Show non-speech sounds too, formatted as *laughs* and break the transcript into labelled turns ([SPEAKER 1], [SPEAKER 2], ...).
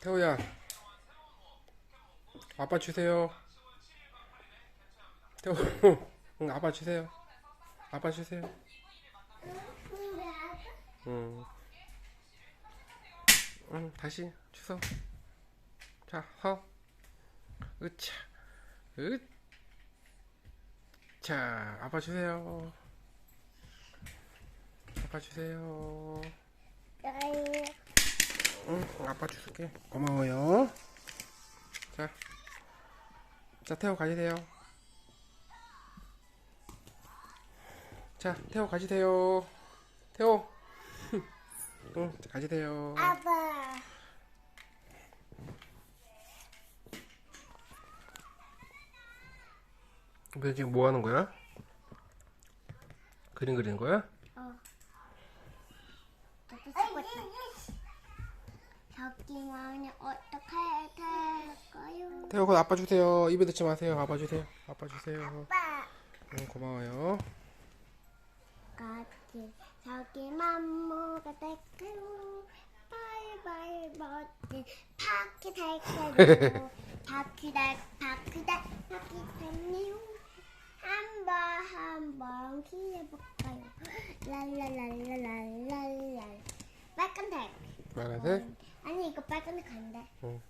[SPEAKER 1] 태호야 아빠 주세요. 태호 *laughs* 응 아빠 주세요. 아빠 주세요. 응, 응 다시 주소. 자허. 으차. 으차. 아빠 주세요. 아빠 주세요. 응, 아빠 줄게. 고마워요. 자, 자 태호 가지세요. 자, 태호 가지세요. 태호. *laughs* 응, 가지세요.
[SPEAKER 2] 아빠.
[SPEAKER 1] 근데 지금 뭐 하는 거야? 그림 그리는 거야?
[SPEAKER 2] 있다. 저기는 어떻게 될까요?
[SPEAKER 1] 태호, 그거 아빠 주세요. 입에 넣지 마세요. 아빠 주세요. 아빠 주세요.
[SPEAKER 2] 아빠.
[SPEAKER 1] 응, 고마워요.
[SPEAKER 2] 같이 저기만 뭐가 될까요? 바이바이 멋진 바퀴 될까요? 바퀴 될 바퀴 될 바퀴 됐네요. 한번 한번 기대볼까요? 랄랄랄랄랄랄 빨간색.
[SPEAKER 1] 빨간색?
[SPEAKER 2] 아니 이거 빨간색 아닌데.
[SPEAKER 1] 응.